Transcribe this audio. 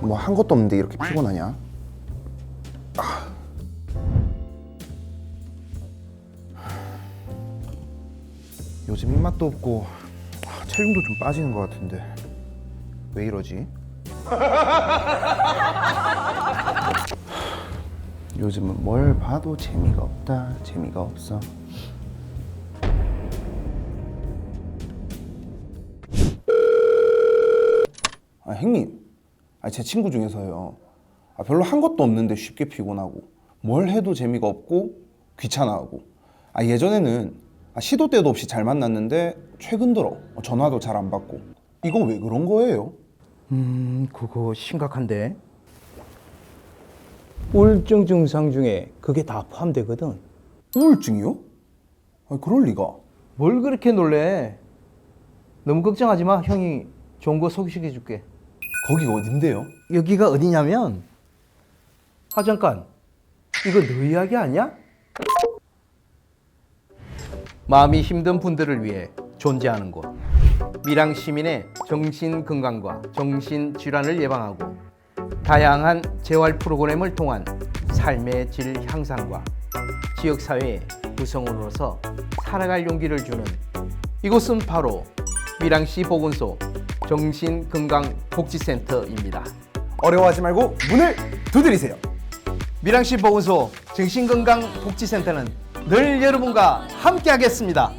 뭐 한 것도 없는데 이렇게 피곤하냐? 아. 요즘 입맛도 없고 아, 체중도 좀 빠지는 것 같은데 왜 이러지? 요즘은 뭘 봐도 재미가 없다 재미가 없어 아 형님 아, 제 친구 중에서요 아, 별로 한 것도 없는데 쉽게 피곤하고 뭘 해도 재미가 없고 귀찮아하고 아, 예전에는 아, 시도 때도 없이 잘 만났는데 최근 들어 전화도 잘 안 받고 이거 왜 그런 거예요? 음, 그거 심각한데. 우울증 증상 중에 그게 다 포함되거든. 우울증이요? 아, 그럴 리가 뭘 그렇게 놀래? 너무 걱정하지 마. 형이 좋은 거 소개시켜 줄게. 거기가 어딘데요? 여기가 어디냐면 아 잠깐 이거 너 이야기 아니야? 마음이 힘든 분들을 위해 존재하는 곳 밀양 시민의 정신 건강과 정신 질환을 예방하고 다양한 재활 프로그램을 통한 삶의 질 향상과 지역 사회의 구성원으로서 살아갈 용기를 주는 이곳은 바로 밀양시 보건소 정신건강복지센터입니다. 어려워하지 말고 문을 두드리세요 밀양시 보건소 정신건강복지센터는 늘 여러분과 함께하겠습니다.